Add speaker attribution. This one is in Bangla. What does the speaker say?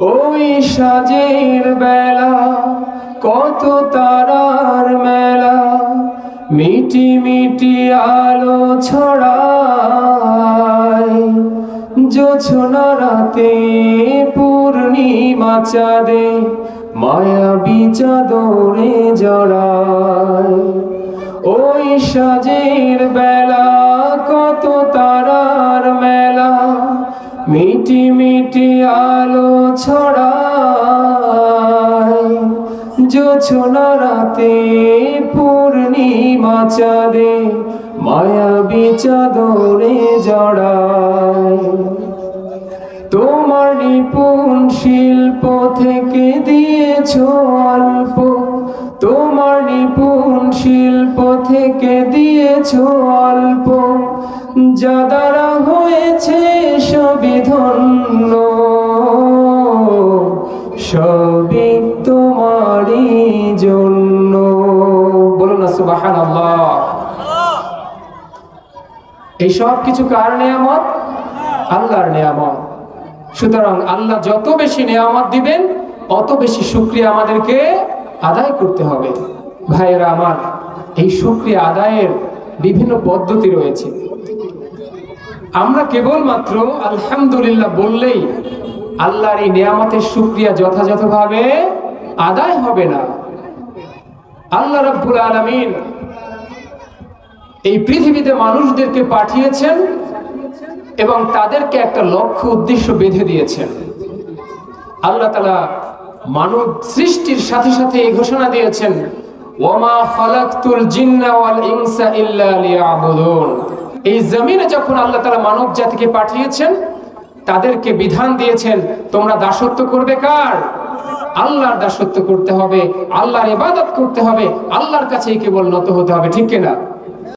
Speaker 1: ওই সাজের বেলা, কত তারার মেলা, মিটি মিটি আলো ছড়ায়। জোছনা রাতে পূর্ণিমা চাঁদে মায়া বিচাদরে জড়ায়। ওই সাজের বেলা মিটি মিটি আলো ছড়ায়। জোছনা রাতে পূর্ণিমা চাঁদে, মায়া বিচাদরে জড়ায়। তোমার নিপুণ শিল্প থেকে দিয়েছ অল্প, তোমার নিপুণ শিল্প থেকে দিয়েছ অল্প। যা দ্বারা সবই তোমারই জন্য। বলুন না সুবাহান এই সব কিছু কার নেয়ামত? আল্লাহর নেয়ামত। সুতরাং আল্লাহ যত বেশি নেয়ামত দিবেন, অত বেশি শুক্রিয়া আমাদেরকে আদায় করতে হবে। ভাইয়েরা আমার, এই শুক্রিয়া আদায়ের বিভিন্ন পদ্ধতি রয়েছে। আমরা কেবলমাত্র আলহামদুলিল্লাহ বললেই আল্লাহর এই নেয়ামতের শুক্রিয়া যথাযথভাবে আদায় হবে না। আল্লাহ রাব্বুল আলামিন এই পৃথিবীতে মানুষদেরকে পাঠিয়েছেন এবং তাদেরকে একটা লক্ষ্য, উদ্দেশ্য বেঁধে দিয়েছেন। আল্লাহ তালা মানব সৃষ্টির সাথে সাথে এই ঘোষণা দিয়েছেন, ওয়ামা খালাকতুল জিন্না ওয়াল ইনসা ইল্লা লিয়াবুদুন। এই জমিনে যখন আল্লাহ তালা মানব জাতিকে পাঠিয়েছেন তাদেরকে বিধান দিয়েছেন, তোমরা দাসত্ব করবে কার? আল্লাহর দাসত্ব করতে হবে, আল্লাহর ইবাদত করতে হবে, আল্লাহর কাছেই কেবল নত হতে হবে, ঠিক কিনা?